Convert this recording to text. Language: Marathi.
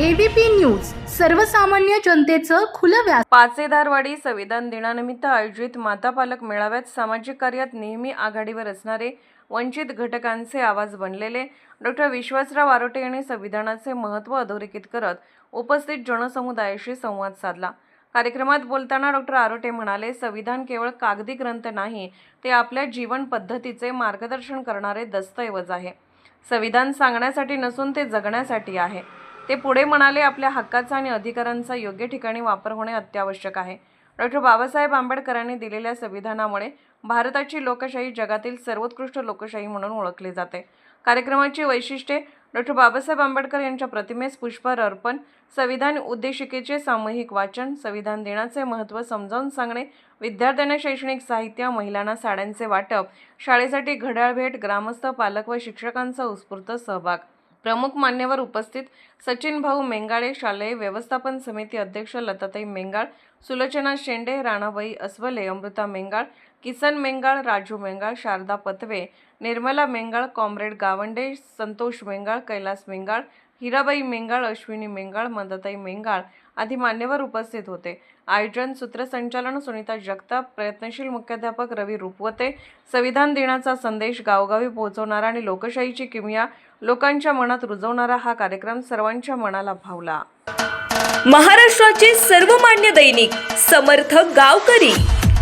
एबीपी न्यूज सर्वसामान्य जनतेचं खुलं व्यास पाचेदारवाडी संविधान दिनानिमित्त आयोजित माता पालक मेळाव्यात सामाजिक कार्यात नेहमी आघाडीवर असणारे वंचित घटकांचे आवाज बनलेले डॉक्टर विश्वासराव आरोटे यांनी संविधानाचे महत्त्व अधोरेखित करत उपस्थित जनसमुदायाशी संवाद साधला. कार्यक्रमात बोलताना डॉक्टर आरोटे म्हणाले संविधान केवळ कागदी ग्रंथ नाही ते आपल्या जीवन पद्धतीचे मार्गदर्शन करणारे दस्तऐवज आहे. संविधान सांगण्यासाठी नसून ते जगण्यासाठी आहे. ते पुढे म्हणाले आपल्या हक्काचा आणि अधिकारांचा योग्य ठिकाणी वापर होणे अत्यावश्यक आहे. डॉक्टर बाबासाहेब आंबेडकरांनी दिलेल्या संविधानामुळे भारताची लोकशाही जगातील सर्वोत्कृष्ट लोकशाही म्हणून ओळखली जाते. कार्यक्रमाची वैशिष्ट्ये डॉक्टर बाबासाहेब आंबेडकर यांच्या प्रतिमेस पुष्पहार अर्पण संविधान उद्देशिकेचे सामूहिक वाचन संविधान दिनाचे महत्त्व समजावून सांगणे विद्यार्थ्यांना शैक्षणिक साहित्य महिलांना साड्यांचे वाटप शाळेसाठी घड्याळ भेट ग्रामस्थ पालक व शिक्षकांचा उत्स्फूर्त सहभाग. प्रमुख मान्यवर उपस्थित सचिन भाऊ मेंगाळे शालेय व्यवस्थापन समिती अध्यक्ष लताताई मेंगाळ सुलोचना शेंडे राणाबाई अस्वले अमृता मेंगाळ किसन मेंगाळ राजू मेंगाळ शारदा पतवे निर्मला मेंगाळ कॉम्रेड गावंडे संतोष मेंगाळ कैलास मेंगाळ हिराबाई मेंगाळ अश्विनी मेंगाळ मंदताई मेंगाळ आदी मान्यवर उपस्थित होते. आयोजन सूत्रसंचालन सुनीता जगताप प्रयत्नशील मुख्याध्यापक रवी रुपवते संविधान दिनाचा संदेश गावगावी पोहोचवणारा आणि लोकशाहीची किमया लोकांच्या मनात रुजवणारा हा कार्यक्रम सर्वांच्या मनाला भावला. महाराष्ट्राचे सर्वमान्य दैनिक समर्थ गावकरी